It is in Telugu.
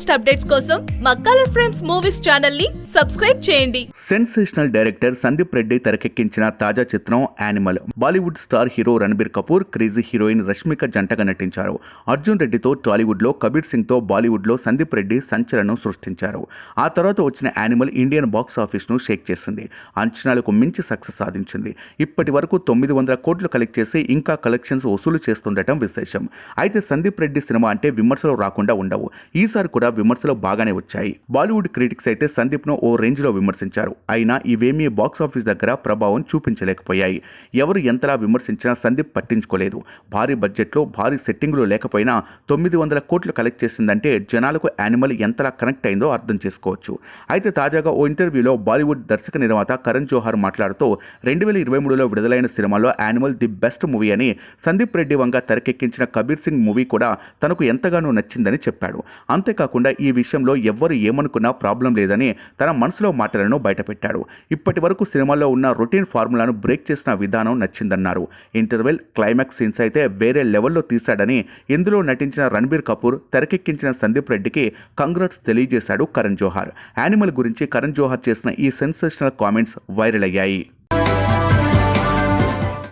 లేటెస్ట్ అప్డేట్స్ కోసం మా కలర్ ఫ్రేమ్స్ మూవీస్ ఛానల్ని సబ్స్క్రైబ్ చేయండి. సెన్సేషనల్ డైరెక్టర్ సందీప్ రెడ్డి తెరకెక్కించిన తాజా చిత్రం Animal. Bollywood star hero Ranbir Kapoor crazy heroine Rashmika జంటగా నటించారు. అర్జున్ రెడ్డితో టాలీవుడ్లో కబీర్ సింగ్తో బాలీవుడ్లో సందీప్ రెడ్డి సంచలనం సృష్టించారు. ఆ తర్వాత వచ్చిన యానిమల్ ఇండియన్ బాక్స్ ఆఫీస్ను షేక్ చేసింది. అంచనాలకు మించి సక్సెస్ సాధించింది. ఇప్పటి వరకు తొమ్మిది వందల కోట్లు కలెక్ట్ చేసి ఇంకా కలెక్షన్స్ వసూలు చేస్తుండటం విశేషం. అయితే సందీప్ రెడ్డి సినిమా అంటే విమర్శలు రాకుండా ఉండవు. ఈసారి కూడా విమర్శలు బాగానే వచ్చాయి. బాలీవుడ్ క్రిటిక్స్ అయితే సందీప్ను ఓ రేంజ్లో విమర్శించారు. అయినా ఇవేమీ బాక్స్ ఆఫీస్ దగ్గర ప్రభావం చూపించలేకపోయాయి. ఎవరు ఎంతలా విమర్శించినా సందీప్ పట్టించుకోలేదు. భారీ బడ్జెట్లో భారీ సెట్టింగ్లు లేకపోయినా తొమ్మిది వందల కోట్లు కలెక్ట్ చేసిందంటే జనాలకు యానిమల్ ఎంతలా కనెక్ట్ అయిందో అర్థం చేసుకోవచ్చు. అయితే తాజాగా ఓ ఇంటర్వ్యూలో బాలీవుడ్ దర్శక నిర్మాత కరణ్ జోహార్ మాట్లాడుతూ రెండు వేల ఇరవై మూడులో విడుదలైన సినిమాలో యానిమల్ ది బెస్ట్ మూవీ అని సందీప్ రెడ్డి వంగ తెరకెక్కించిన కబీర్ సింగ్ మూవీ కూడా తనకు ఎంతగానో నచ్చిందని చెప్పాడు. అంతేకాకుండా ఈ విషయంలో ఎవ్వరు ఏమనుకున్నా ప్రాబ్లం లేదని తన మనసులో మాటలను బయటపెట్టాడు. ఇప్పటి వరకు సినిమాలో ఉన్న రొటీన్ ఫార్ములాను బ్రేక్ చేసిన విధానం నచ్చిందన్నారు. ఇంటర్వెల్ క్లైమాక్స్ సీన్స్ అయితే వేరే లెవెల్లో తీశాడని ఇందులో నటించిన రణబీర్ కపూర్ తెరకెక్కించిన సందీప్ రెడ్డికి కంగ్రాట్స్ తెలియజేశాడు కరణ్ జోహార్. యానిమల్ గురించి కరణ్ జోహార్ చేసిన ఈ సెన్సేషనల్ కామెంట్స్ వైరల్ అయ్యాయి.